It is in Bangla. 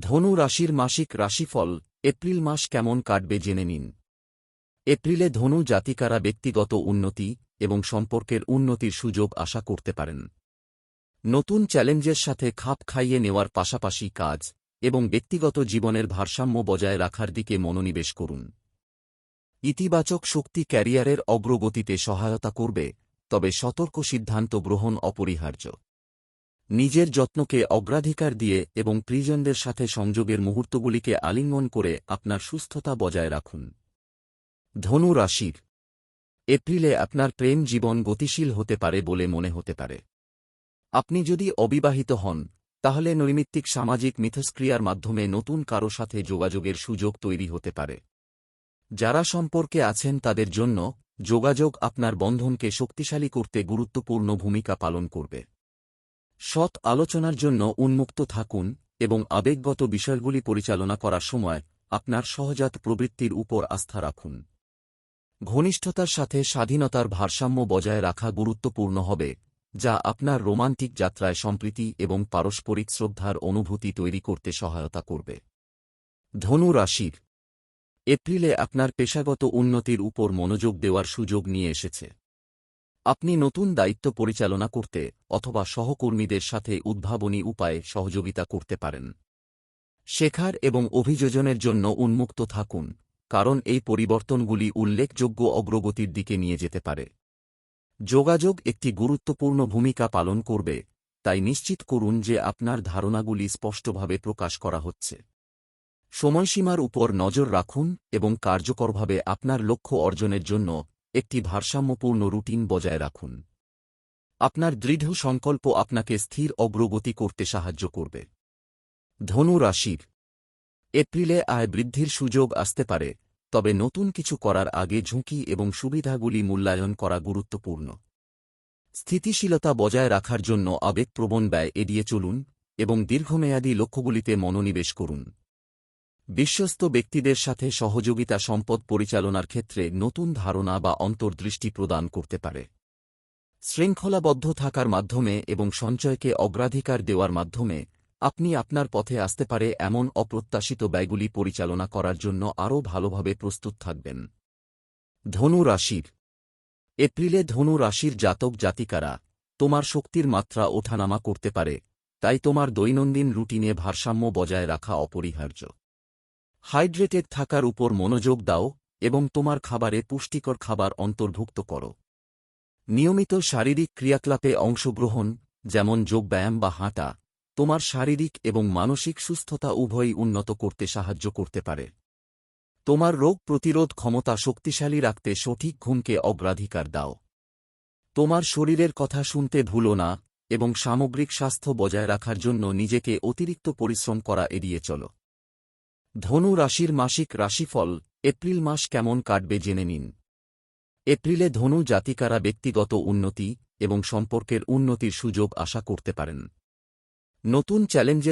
ধনু রাশির মাসিক রাশিফল, এপ্রিল মাস কেমন কাটবে জেনে নিন। এপ্রিলে ধনু জাতিকারা ব্যক্তিগত উন্নতি এবং সম্পর্কের উন্নতির সুযোগ আশা করতে পারেন। নতুন চ্যালেঞ্জের সাথে খাপ খাইয়ে নেওয়ার পাশাপাশি কাজ এবং ব্যক্তিগত জীবনের ভারসাম্য বজায় রাখার দিকে মনোনিবেশ করুন। ইতিবাচক শক্তি ক্যারিয়ারের অগ্রগতিতে সহায়তা করবে, তবে সতর্ক সিদ্ধান্ত গ্রহণ অপরিহার্য। নিজের যত্নকে অগ্রাধিকার দিয়ে এবং প্রিজনদের সাথে সংযোগের মুহূর্তগুলিকে আলিঙ্গন করে আপনার সুস্থতা বজায় রাখুন। ধনু রাশির। এপ্রিলে আপনার প্রেম জীবন গতিশীল হতে পারে বলে মনে হতে পারে। আপনি যদি অবিবাহিত হন, তাহলে নৈমিত্তিক সামাজিক মিথস্ক্রিয়ার মাধ্যমে নতুন কারও সাথে যোগাযোগের সুযোগ তৈরি হতে পারে। যারা সম্পর্কে আছেন তাদের জন্য যোগাযোগ আপনার বন্ধনকে শক্তিশালী করতে গুরুত্বপূর্ণ ভূমিকা পালন করবে। সৎ আলোচনার জন্য উন্মুক্ত থাকুন এবং আবেগগত বিষয়গুলি পরিচালনা করার সময় আপনার সহজাত প্রবৃত্তির উপর আস্থা রাখুন। ঘনিষ্ঠতার সাথে স্বাধীনতার ভারসাম্য বজায় রাখা গুরুত্বপূর্ণ হবে, যা আপনার রোমান্টিক যাত্রায় সম্প্রীতি এবং পারস্পরিক শ্রদ্ধার অনুভূতি তৈরি করতে সহায়তা করবে। ধনু রাশির এপ্রিলে আপনার পেশাগত উন্নতির উপর মনোযোগ দেওয়ার সুযোগ নিয়ে এসেছে। আপনি নতুন দায়িত্ব পরিচালনা করতে অথবা সহকর্মীদের সাথে উদ্ভাবনী উপায়ে সহযোগিতা করতে পারেন। শেখার এবং অভিযোজনের জন্য উন্মুক্ত থাকুন, কারণ এই পরিবর্তনগুলি উল্লেখযোগ্য অগ্রগতির দিকে নিয়ে যেতে পারে। যোগাযোগ একটি গুরুত্বপূর্ণ ভূমিকা পালন করবে, তাই নিশ্চিত করুন যে আপনার ধারণাগুলি স্পষ্টভাবে প্রকাশ করা হচ্ছে। সময়সীমার উপর নজর রাখুন এবং কার্যকরভাবে আপনার লক্ষ্য অর্জনের জন্য একটি ভারসাম্যপূর্ণ রুটিন বজায় রাখুন। আপনার দৃঢ় সংকল্প আপনাকে স্থির অগ্রগতি করতে সাহায্য করবে। ধনু রাশির। এপ্রিলে আয় বৃদ্ধির সুযোগ আসতে পারে, তবে নতুন কিছু করার আগে ঝুঁকি এবং সুবিধাগুলি মূল্যায়ন করা গুরুত্বপূর্ণ। স্থিতিশীলতা বজায় রাখার জন্য আবেগপ্রবণ ব্যয় এড়িয়ে চলুন এবং দীর্ঘমেয়াদী লক্ষ্যগুলিতে মনোনিবেশ করুন। বিশ্বস্ত ব্যক্তিদের সাথে সহযোগিতা সম্পদ পরিচালনার ক্ষেত্রে নতুন ধারণা বা অন্তর্দৃষ্টি প্রদান করতে পারে। শৃঙ্খলাবদ্ধ থাকার মাধ্যমে এবং সঞ্চয়কে অগ্রাধিকার দেওয়ার মাধ্যমে আপনি আপনার পথে আসতে পারে এমন অপ্রত্যাশিত ব্যয়গুলি পরিচালনা করার জন্য আরও ভালোভাবে প্রস্তুত থাকবেন। ধনু রাশির। এপ্রিলে ধনু রাশির জাতক জাতিকারা, তোমার শক্তির মাত্রা ওঠানামা করতে পারে, তাই তোমার দৈনন্দিন রুটিনে ভারসাম্য বজায় রাখা অপরিহার্য। হাইড্রেটেড থাকার উপর মনোযোগ দাও এবং তোমার খাবারে পুষ্টিকর খাবার অন্তর্ভুক্ত করো। নিয়মিত শারীরিক ক্রিয়াকলাপে অংশগ্রহণ, যেমন যোগব্যায়াম বা হাঁটা, তোমার শারীরিক এবং মানসিক সুস্থতা উভয়ই উন্নত করতে সাহায্য করতে পারে। তোমার রোগ প্রতিরোধ ক্ষমতা শক্তিশালী রাখতে সঠিক ঘুমকে অগ্রাধিকার দাও। তোমার শরীরের কথা শুনতে ভুলো না এবং সামগ্রিক স্বাস্থ্য বজায় রাখার জন্য নিজেকে অতিরিক্ত পরিশ্রম করা এড়িয়ে চলো। ধনু রাশির মাসিক রাশিফল, এপ্রিল মাস কেমন কাটবে জেনে নিন। এপ্রিলে ধনু জাতিকারা ব্যক্তিগত উন্নতি এবং সম্পর্কের উন্নতির সুযোগ আশা করতে পারেন। নতুন চ্যালেঞ্জের